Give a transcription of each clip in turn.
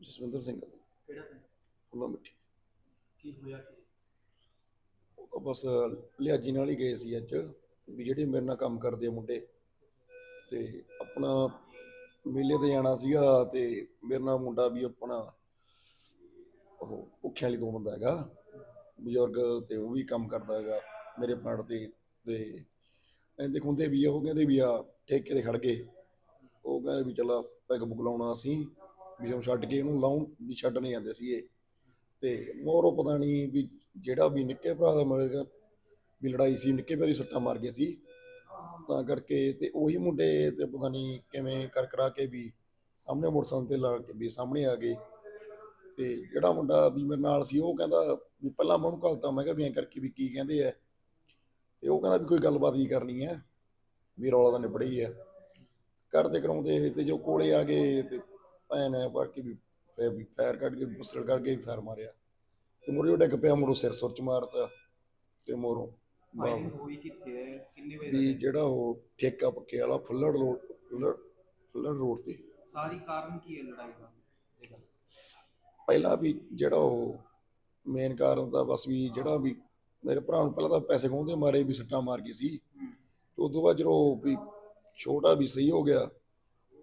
ਜਸਵਿੰਦਰ ਸਿੰਘ ਕਿਹੜਾ ਪਿੰਡ? ਫੁੱਲਾ ਮਿੱਠੀ ਕੀ ਹੋਇਆ ਕੀ? ਉਹ ਤਾਂ ਬਸ ਲਿਆਜੀ ਨਾਲ ਹੀ ਗਏ ਸੀ ਅੱਜ ਵੀ ਜਿਹੜੇ ਮੇਰੇ ਨਾਲ ਕੰਮ ਕਰਦੇ ਆ ਮੁੰਡੇ। ਤੇ ਆਪਣਾ ਮੇਲੇ ਤੇ ਜਾਣਾ ਸੀਗਾ ਤੇ ਮੇਰੇ ਨਾਲ ਮੁੰਡਾ ਵੀ ਆਪਣਾ ਉਹ ਭੁੱਖਿਆਂ ਵਾਲੀ ਤੋਂ ਬੰਦਾ ਹੈਗਾ। ਬਜ਼ੁਰਗ ਤੇ ਉਹ ਵੀ ਕੰਮ ਕਰਦਾ ਹੈਗਾ ਮੇਰੇ ਪਿੰਡ ਤੇ ਤੇ ਕਹਿੰਦੇ ਖੁੰਦੇ ਵੀ ਆ ਉਹ ਕਹਿੰਦੇ ਵੀ ਆ ਠੇਕੇ ਤੇ ਖੜ ਗਏ। ਉਹ ਕਹਿੰਦੇ ਵੀ ਚਲਾ ਪੈਗ ਬੁਕ ਲਾਉਣਾ ਅਸੀਂ। ਵੀ ਛੱਡ ਕੇ ਇਹਨੂੰ ਲਾਉਣ ਵੀ ਛੱਡ ਨਹੀਂ ਜਾਂਦੇ ਸੀਗੇ। ਤੇ ਮੋਰੋ ਪਤਾ ਨਹੀਂ ਵੀ ਜਿਹੜਾ ਵੀ ਨਿੱਕੇ ਭਰਾ ਦਾ ਮਿਲੇਗਾ ਵੀ ਲੜਾਈ ਸੀ, ਨਿੱਕੇ ਭਰਾ ਦੀ ਸੱਟਾਂ ਮਾਰ ਗਏ ਸੀ। ਤਾਂ ਕਰਕੇ ਤੇ ਉਹੀ ਮੁੰਡੇ ਤੇ ਪਤਾ ਨਹੀਂ ਕਿਵੇਂ ਕਰ ਕਰਾ ਕੇ ਵੀ ਸਾਹਮਣੇ ਮੋਟਰਸਾਈਕਲ ਤੇ ਲਾ ਕੇ ਵੀ ਸਾਹਮਣੇ ਆ ਗਏ। ਤੇ ਜਿਹੜਾ ਮੁੰਡਾ ਵੀ ਮੇਰੇ ਨਾਲ ਸੀ, ਉਹ ਕਹਿੰਦਾ ਵੀ ਪਹਿਲਾਂ ਮੈਂ ਉਹਨੂੰ ਘਲਤਾ, ਮੈਂ ਕਿਹਾ ਵੀ ਐਂ ਕਰਕੇ ਵੀ ਕੀ ਕਹਿੰਦੇ ਆ। ਤੇ ਉਹ ਕਹਿੰਦਾ ਵੀ ਕੋਈ ਗੱਲਬਾਤ ਹੀ ਕਰਨੀ ਹੈ ਵੀ ਰੌਲਾ ਤਾਂ ਨਿਬੜ ਹੀ ਹੈ ਕਰਦੇ ਕਰਾਉਂਦੇ ਤੇ ਜੋ ਕੋਲੇ ਆ ਗਏ ਤੇ ਭੈਣ ਨੇ ਪਰ ਕੇ ਵੀ ਫੇਰ ਵੀ ਫਾਇਰ ਕੱਢ ਕੇ ਪਿਸਟਲ ਕੱਢ ਕੇ ਫਾਇਰ ਮਾਰਿਆ। ਤੇ ਮੁਰੇ ਡਿੱਗ ਪਿਆ ਮੁਰੋ ਸਿਰ ਸੁਰ ਚ ਮਾਰਤਾ ਤੇ ਮੋਰੋਂ ਫਾਇਰਿੰਗ ਹੋਈ ਕਿੱਥੇ ਹੈ? ਕਿੰਨੇ ਵਜੇ ਵੀ ਦਾ ਜਿਹੜਾ ਉਹ ਠੇਕਾ ਪੱਕੇ ਵਾਲਾ ਫੁੱਲੜ ਰੋਡ ਫੁੱਲੜ ਫੁੱਲੜ ਰੋਡ ਤੇ। ਸਾਰੀ ਕਾਰਨ ਕੀ ਹੈ ਲੜਾਈ ਦਾ? ਗੱਲ ਪਹਿਲਾਂ ਵੀ ਜਿਹੜਾ ਉਹ ਮੇਨ ਕਾਰਨ ਤਾਂ ਬਸ ਵੀ ਜਿਹੜਾ ਵੀ ਮੇਰੇ ਭਰਾ ਨੂੰ ਪਹਿਲਾਂ ਤਾਂ ਪੈਸੇ ਖੋਹਦੇ ਮਾਰੇ ਵੀ ਸੱਟਾਂ ਮਾਰ ਗਈ ਸੀ। ਹੂੰ। ਤੇ ਉਦੋਂ ਬਾਅਦ ਜਦੋਂ ਵੀ ਛੋਟਾ ਵੀ ਸਹੀ ਹੋ ਗਿਆ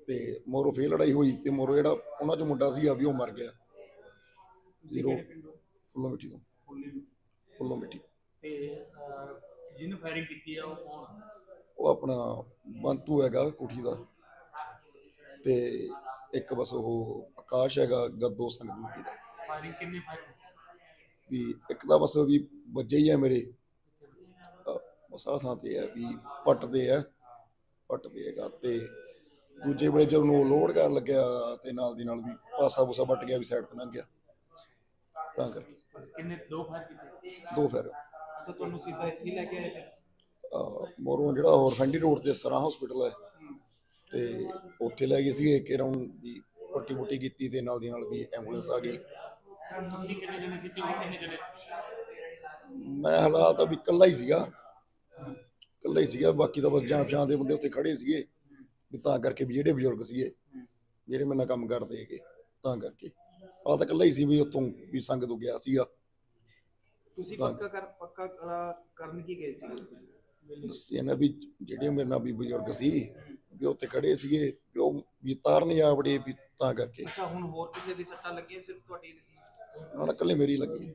ਤੇ ਮੋਰੋ ਫੇਰ ਲੜਾਈ ਹੋਈ ਤੇ ਮੋਰੋ ਜਿਹੜਾ ਉਹਨਾਂ ਚ ਮੁੰਡਾ ਸੀ ਵੀ ਉਹ ਮਰ ਗਿਆ। ਪਿੰਡੋਂ ਫੁੱਲੋਂ ਮਿੱਟੀ ਤੋਂ। ਫੁੱਲੀ ਮਿੱਟੀ। ਜਿਹਨੂੰ ਫਾਇਰਿੰਗ ਕੀਤੀ ਆ ਉਹ ਕੌਣ ਆ? ਉਹ ਆਪਣਾ ਬੰਤੂ ਹੈਗਾ ਕੋਠੀ ਦਾ। ਤੇ ਇੱਕ ਬਸ ਉਹ ਆਕਾਸ਼ ਹੈਗਾ ਗੱਦੋ ਸੰਗ ਦਾ ਫਾਇਰਿੰਗ ਕਿੰਨੇ ਫਾਇਰ ਵੀ ਇੱਕ ਤਾਂ ਬਸ ਵੀ ਵੱਜੇ ਹੀ ਆ ਮੇਰੇ। ਬਸ ਆਹ ਥਾਂ ਤੇ ਆ ਵੀ ਪੱਟ ਦੇ ਆ। ਪੱਟ ਦੇ ਹੈਗਾ ਤੇ ਦੂਜੇ ਵੇਲੇ ਜਦੋਂ ਉਹ ਲੋਡ ਕਰਨ ਲੱਗਿਆ ਤੇ ਨਾਲ ਦੀ ਨਾਲ ਵੀ ਪਾਸਾ ਪੂਸਾ ਵੱਟ ਗਿਆ ਵੀ ਸਾਈਡ ਤੇ ਲੰਘ ਗਿਆ। ਤਾਂ ਅੱਛਾ, ਕਿੰਨੇ ਦੋ ਫਾਇਰ ਕੀਤੇ? ਦੋ ਫਿਰ ਅੱਛਾ ਤੁਹਾਨੂੰ ਸਿੱਧਾ ਇੱਥੇ ਲੈ ਕੇ ਆਏ ਫਿਰ? ਮੋਰੋਂ ਜਿਹੜਾ ਹੋਰ ਫੰਡੀ ਰੋਡ ਤੇ ਸਰਾ ਹਸਪੀਟਲ ਹੈ। ਤੇ ਉੱਥੇ ਲੈ ਗਏ ਸੀਗੇ ਕਿ ਰਾਉਂਡ ਵੀ ਪੱਟੀ ਪੁੱਟੀ ਕੀਤੀ ਤੇ ਨਾਲ ਦੀ ਨਾਲ ਵੀ ਐਂਬੂਲੈਂਸ ਆ ਗਈ। ਤੁਸੀਂ ਕਿੰਨੇ ਜਣੇ ਸੀ ਉਹ ਕਿੰਨੇ ਜਣੇ ਸੀ? ਮੈਂ ਹਾਲਾਤ ਵੀ ਇਕੱਲਾ ਹੀ ਸੀਗਾ। ਇਕੱਲਾ ਹੀ ਸੀਗਾ ਬਾਕੀ ਤਾਂ ਬਸ ਜਾਣ ਪਛਾਣ ਦੇ ਬੰਦੇ ਉੱਥੇ ਖੜੇ ਸੀਗੇ। ਵੀ ਤਾਂ ਕਰਕੇ ਵੀ ਜਿਹੜੇ ਬਜ਼ੁਰਗ ਸੀਗੇ ਜਿਹੜੇ ਮੇਰੇ ਨਾਲ ਕੰਮ ਕਰਦੇ ਹੈਗੇ ਤਾਂ ਕਰਕੇ। ਆ ਤਾਂ ਇਕੱਲਾ ਹੀ ਸੀ ਵੀ ਉੱਥੋਂ ਵੀ ਸੰਗ ਤੋਂ ਗਿਆ ਸੀਗਾ। ਤੁਸੀਂ ਪੱਕਾ ਕਰ ਪੱਕਾ ਕਰਾ- ਕਰਨ ਕੀ ਗਏ ਸੀ ਦੱਸਿਆ ਨਾ ਵੀ ਜਿਹੜੇ ਮੇਰੇ ਨਾਲ ਵੀ ਬਜ਼ੁਰਗ ਸੀ ਵੀ ਉੱਥੇ ਖੜੇ ਸੀਗੇ ਵੀ ਉਹ ਵੀ ਤਾਰ ਨਹੀਂ ਆ ਵੜੇ ਵੀ ਤਾਂ ਕਰਕੇ। ਅੱਛਾ ਹੁਣ ਹੋਰ ਕਿਸੇ ਦੀ ਸੱਟਾਂ ਲੱਗੀਆਂ ਸਿਰਫ ਤੁਹਾਡੀ? ਲੱਗੀ ਉਹਨਾਂ ਇਕੱਲੇ ਮੇਰੀ ਲੱਗੀ।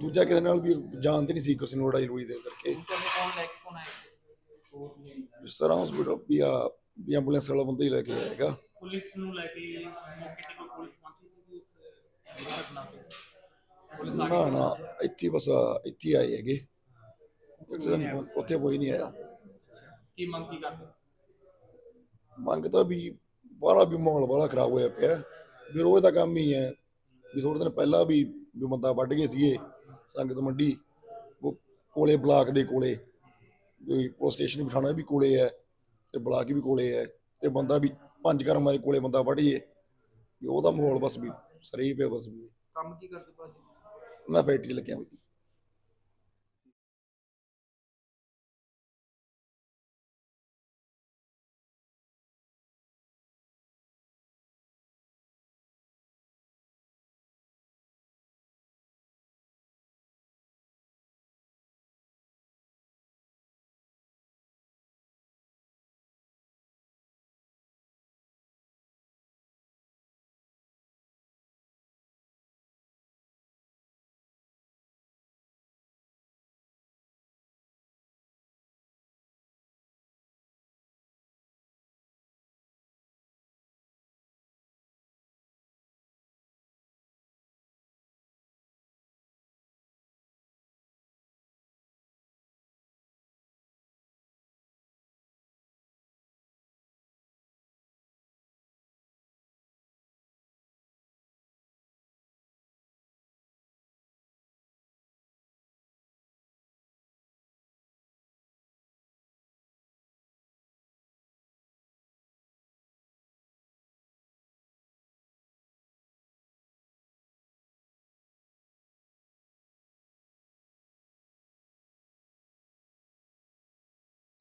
ਦੂਜਾ ਕਿਸੇ ਨਾਲ ਵੀ ਜਾਣਦੇ ਨਹੀਂ ਸੀ ਕਿਸੇ ਨੂੰ ਲੜਾਈ ਲੜੂਈ ਦੇ ਕਰਕੇ ਹੁਣ ਤੁਹਾਨੂੰ ਕੌਣ ਲੈ ਕੇ ਕੌਣ ਤਰ੍ਹਾਂ ਹਸਪੀਟਲ ਵੀ ਆ ਵੀ ਐਂਬੂਲੈਂਸ ਵਾਲਾ ਬੰਦਾ ਹੀ ਲੈ ਕੇ ਆਏਗਾ। ਪੁਲਿਸ ਨੂੰ ਲੈ ਕੇ ਮੌਕੇ ਤੇ ਕੋਈ ਪੁਲਿਸ ਪਹੁੰਚੀ ਸੀ ਉੱਥੇ ਘਟਨਾ ਤੇ ਪੁਲਿਸ ਆ ਨਾ ਨਾ ਇੱਥੇ ਬਸ ਇੱਥੇ ਆਏ ਹੈਗੇ। ਉੱਥੇ ਨਹੀਂ ਉੱਥੇ ਕੋਈ ਨਹੀਂ ਆਇਆ। ਕੀ ਮੰਗ ਕੀ ਕਰਦੇ? ਮੰਗਦਾ ਵੀ ਬਾਹਲਾ ਵੀ ਮਾਹੌਲ ਬਾਹਲਾ ਖਰਾਬ ਹੋਇਆ ਪਿਆ। ਵੀ ਰੋਜ਼ ਦਾ ਕੰਮ ਹੀ ਹੈ। ਵੀ ਥੋੜੇ ਦਿਨ ਪਹਿਲਾਂ ਵੀ ਵੀ ਬੰਦਾ ਵੱਢ ਗਏ ਸੀਗੇ ਸੰਗਤ ਮੰਡੀ ਉਹ ਕੋਲੇ ਬਲਾਕ ਦੇ ਕੋਲੇ। ਪੁਲਿਸ ਸਟੇਸ਼ਨ ਬਿਠਾਣਾ ਵੀ ਕੋਲੇ ਹੈ ਤੇ ਬਲਾਕ ਵੀ ਕੋਲੇ ਹੈ ਤੇ ਬੰਦਾ ਵੀ ਪੰਜ ਕਰਮਾਂ ਦੇ ਕੋਲੇ ਬੰਦਾ ਵੱਢ ਜੇ ਵੀ ਉਹਦਾ ਮਾਹੌਲ ਬਸ ਵੀ ਸਰੀ ਹੀ ਪਿਆ ਬਸ ਵੀ। ਕੰਮ ਕੀ ਕਰਦੇ ਭਾਜੀ? ਮੈਂ ਫੈਕਟਰੀ ਲੱਗਿਆ ਵੀ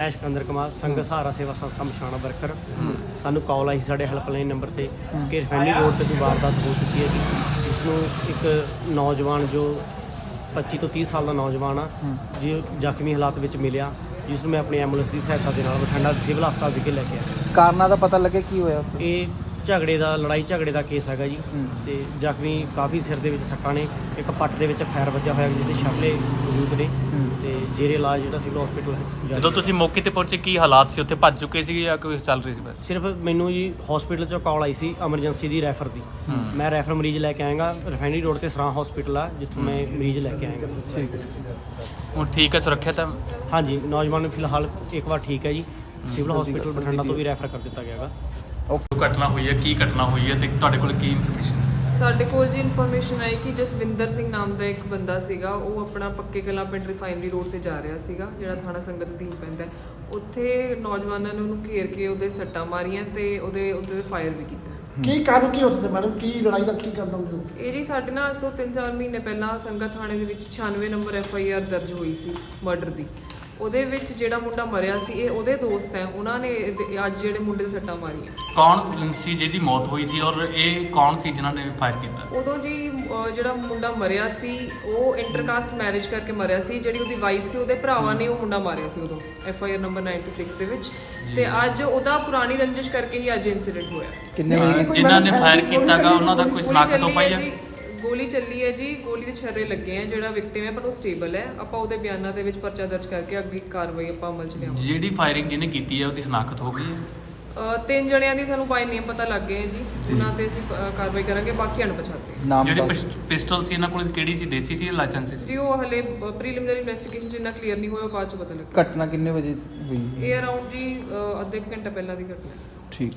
ਮੈਂ ਸਿਕੰਦਰ ਕੁਮਾਰ ਸੰਘ ਸਹਾਰਾ ਸੇਵਾ ਸੰਸਥਾ ਮਸ਼ਾਣਾ ਵਰਕਰ। ਸਾਨੂੰ ਕਾਲ ਆਈ ਸੀ ਸਾਡੇ ਹੈਲਪਲਾਈਨ ਨੰਬਰ ਤੇ ਕਿ ਰਿਫਾਈਨਰੀ ਰੋਡ ਤੇ ਕੋਈ ਵਾਰਦਾਤ ਹੋ ਚੁੱਕੀ ਹੈ ਜੀ। ਜਿਸ ਨੂੰ ਇੱਕ ਨੌਜਵਾਨ ਜੋ 25 ਤੋਂ 30 ਸਾਲ ਦਾ ਨੌਜਵਾਨ ਆ ਜੀ ਜ਼ਖਮੀ ਹਾਲਾਤ ਵਿੱਚ ਮਿਲਿਆ। ਜਿਸ ਨੂੰ ਮੈਂ ਆਪਣੀ ਐਂਬੂਲੈਂਸ ਦੀ ਸਹਾਇਤਾ ਦੇ ਨਾਲ ਬਠਿੰਡਾ ਸਿਵਲ ਹਸਪਤਾਲ ਵਿਖੇ ਲੈ ਕੇ ਆਇਆ। ਕਾਰਨਾਂ ਦਾ ਪਤਾ ਲੱਗਿਆ ਕੀ ਹੋਇਆ ਉੱਥੇ? ਇਹ ਝਗੜੇ ਦਾ ਲੜਾਈ ਝਗੜੇ ਦਾ ਕੇਸ ਹੈਗਾ ਜੀ। ਤੇ ਜ਼ਖਮੀ ਕਾਫੀ ਸਿਰ ਦੇ ਵਿੱਚ ਸੱਟਾਂ ਨੇ ਇੱਕ ਪੱਟ ਦੇ ਵਿੱਚ ਫਾਇਰ ਵੱਜਾ ਹੋਇਆ ਜਿਹਦੇ ਸ਼ਕਲੇ ਮੌਜੂਦ ਨੇ। ਤੇ ਜੇਰੇ ਇਲਾਜ ਜਿਹੜਾ ਸਿਵਲ ਹਸਪੀਟਲ ਜਦੋਂ ਤੁਸੀਂ ਮੌਕੇ ਤੇ ਪਹੁੰਚੇ ਕੀ ਹਾਲਾਤ ਸੀ? ਉੱਥੇ ਭੱਜ ਚੁੱਕੇ ਸੀ ਜਾਂ ਕੋਈ ਚੱਲ ਰਹੀ ਸੀ ਬਸ? ਸਿਰਫ ਮੈਨੂੰ ਜੀ ਹਸਪੀਟਲ ਚੋਂ ਕਾਲ ਆਈ ਸੀ ਐਮਰਜੈਂਸੀ ਦੀ ਰੈਫਰ ਦੀ। ਮੈਂ ਰੈਫਰ ਮਰੀਜ਼ ਲੈ ਕੇ ਆਇਆਗਾ ਰਿਫਾਈਨਰੀ ਰੋਡ ਤੇ ਸਰਾਂ ਹਸਪੀਟਲ ਆ ਜਿੱਥੋਂ ਮੈਂ ਮਰੀਜ਼ ਲੈ ਕੇ ਆਇਆਗਾ। ਠੀਕ। ਹੁਣ ਠੀਕ ਹੈ ਸੁਰੱਖਿਅਤ ਹੈ? ਹਾਂਜੀ ਨੌਜਵਾਨ ਨੂੰ ਫਿਲਹਾਲ ਇੱਕ ਵਾਰ ਠੀਕ ਹੈ ਜੀ। ਸਿਵਲ ਹਸਪੀਟਲ ਬਠਿੰਡਾ ਤੋਂ ਵੀ ਰੈਫਰ ਕਰ ਦਿੱਤਾ ਗਿਆਗਾ ਜੋ ਘਟਨਾ ਹੋਈ ਹੈ ਕੀ ਘਟਨਾ ਹੋਈ ਹੈ ਤੇ ਤੁਹਾਡੇ ਕੋਲ ਕੀ ਇਨਫੋਰਮੇਸ਼ਨ ਸਾਡੇ ਕੋਲ ਜੀ ਇਨਫੋਰਮੇਸ਼ਨ ਆਈ ਕਿ ਜਸਵਿੰਦਰ ਸਿੰਘ ਨਾਮ ਦਾ ਇੱਕ ਬੰਦਾ ਸੀਗਾ ਉਹ ਆਪਣਾ ਪੱਕੇ ਕਲਾਂ ਪਿੰਡ ਰਿਫਾਈਨਰੀ ਰੋਡ ਤੇ ਜਾ ਰਿਹਾ ਸੀਗਾ ਜਿਹੜਾ ਥਾਣਾ ਸੰਗਤ ਅਧੀਨ ਪੈਂਦਾ ਹੈ। ਉੱਥੇ ਨੌਜਵਾਨਾਂ ਨੇ ਉਹਨੂੰ ਘੇਰ ਕੇ ਉਹਦੇ ਸੱਟਾਂ ਮਾਰੀਆਂ ਤੇ ਉਹਦੇ ਉੱਤੇ ਤੇ ਫਾਇਰ ਵੀ ਕੀਤਾ। ਕੀ ਕਾਰਨ ਕੀ ਹੋ ਸਕਦਾ ਮੈਡਮ? ਕੀ ਲੜਾਈ ਦਾ ਕੀ ਕਾਰਨ ਹੋ ਇਹ ਜੀ ਸਾਡੇ ਨਾਲ ਅੱਜ ਤੋਂ 3-4 ਮਹੀਨੇ ਪਹਿਲਾਂ ਸੰਗਤ ਥਾਣੇ ਦੇ ਵਿੱਚ 96 ਨੰਬਰ ਐਫ ਆਈ ਆਰ ਦਰਜ ਹੋਈ ਸੀ ਮਰਡਰ ਦੀ। ਉਹਦੇ ਵਿੱਚ ਜਿਹੜਾ ਮੁੰਡਾ ਮਰਿਆ ਸੀ ਇਹ ਉਹਦੇ ਦੋਸਤ ਹੈ। ਉਹਨਾਂ ਨੇ ਇਹਦੇ- ਅੱਜ ਜਿਹੜੇ ਮੁੰਡੇ ਦੇ ਸੱਟਾਂ ਮਾਰੀਆਂ। ਕੌਣ ਸੀ ਜਿਹਦੀ ਮੌਤ ਹੋਈ ਸੀ ਔਰ ਇਹ ਕੌਣ ਸੀ ਜਿਨ੍ਹਾਂ ਨੇ ਫਾਇਰ ਕੀਤਾ? ਉਦੋਂ ਜੀ ਅਹ ਜਿਹੜਾ ਮੁੰਡਾ ਮਰਿਆ ਸੀ ਉਹ ਇੰਟਰਕਾਸਟ ਮੈਰਿਜ ਕਰਕੇ ਮਰਿਆ ਸੀ। ਜਿਹੜੀ ਉਹਦੀ ਵਾਈਫ ਸੀ ਉਹਦੇ ਭਰਾਵਾਂ ਨੇ ਉਹ ਮੁੰਡਾ ਮਾਰਿਆ ਸੀ ਉਦੋਂ ਐਫ ਆਈ ਆਰ ਨੰਬਰ 96 ਦੇ ਵਿੱਚ। ਤੇ ਅੱਜ ਉਹਦਾ ਪੁਰਾਣੀ ਰੰਜਿਸ਼ ਕਰਕੇ ਹੀ ਅੱਜ ਇਨਸੀਡੈਂਟ ਹੋਇਆ। ਕਿੰਨੇ ਜਿਨ੍ਹਾਂ ਨੇ ਫਾਇਰ ਕੀਤਾਗਾ ਉਹਨਾਂ ਦਾ ਕੋਈ ਗੋਲੀ ਸਨਾਖਤ ਹੋ ਚੱਲੀ ਪਾਈ ਹੈ ਹੈ? ਜੀ। ਗੋਲੀ ਚੱਲੀ ਹੈ ਜੀ ਗੋਲੀ ਦੇ ਛਰਰੇ ਲੱਗੇ ਆ ਜਿਹੜਾ ਵਿਕਟਿਮ ਹੈ ਪਰ ਉਹ ਸਟੇਬਲ ਹੈ। ਆਪਾਂ ਉਹਦੇ ਬਿਆਨਾਂ ਦੇ ਵਿੱਚ ਪਰਚਾ ਦਰਜ ਕਰਕੇ ਅੱਗੇ ਕਾਰਵਾਈ ਆਪਾਂ ਅਮਲ 'ਚ ਲਿਆਵਾਂਗੇ। ਜਿਹੜੀ ਫਾਇਰਿੰਗ ਜਿਹਨੇ ਕੀਤੀ ਹੈ ਉਹਦੀ ਸਨਾਖਤ ਹੋ ਗਈ ਹੈ? ਅਹ ਤਿੰਨ ਜਣਿਆਂ ਦੀ ਸਾਨੂੰ ਬਾਈ ਨੇਮ ਪਤਾ ਲੱਗ ਗਏ ਹੈ ਜੀ। ਉਹਨਾਂ ਤੇ ਅਸੀਂ ਅਹ, ਕਾਰਵਾਈ ਕਰਾਂਗੇ ਬਾਕੀ ਅਣਪਛਾਤੇ ਨਾਮ ਜਿਹੜੀ ਦੱਸ। ਪਿਸ- ਪਿਸਟਲ ਸੀ ਇਹਨਾਂ ਕੋਲ ਕਿਹੜੀ ਸੀ ਦੇਸੀ ਸੀ ਜਾਂ ਲਾਇਸੈਂਸੀ ਸੀ? ਜੀ ਉਹ ਹਲੇ ਪ੍ਰੀਲਿਮਿਨਰੀ ਇਨਵੈਸਟੀਗੇਸ਼ਨ ਜਿੰਨਾ ਕਲੀਅਰ ਨਹੀਂ ਹੋਇਆ ਉਹ ਬਾਅਦ ਚ ਪਤਾ ਲੱਗੇਗਾ। ਘਟਨਾ ਕਿੰਨੇ ਵਜੇ ਹੋਈ? ਇਹ ਅਰਾਊਂਡ ਜੀ ਅਹ, ਅੱਧੇ ਕੁ ਘੰਟਾ ਪਹਿਲਾਂ ਦੀ ਘਟਨਾ ਹੈ। ਠੀਕ।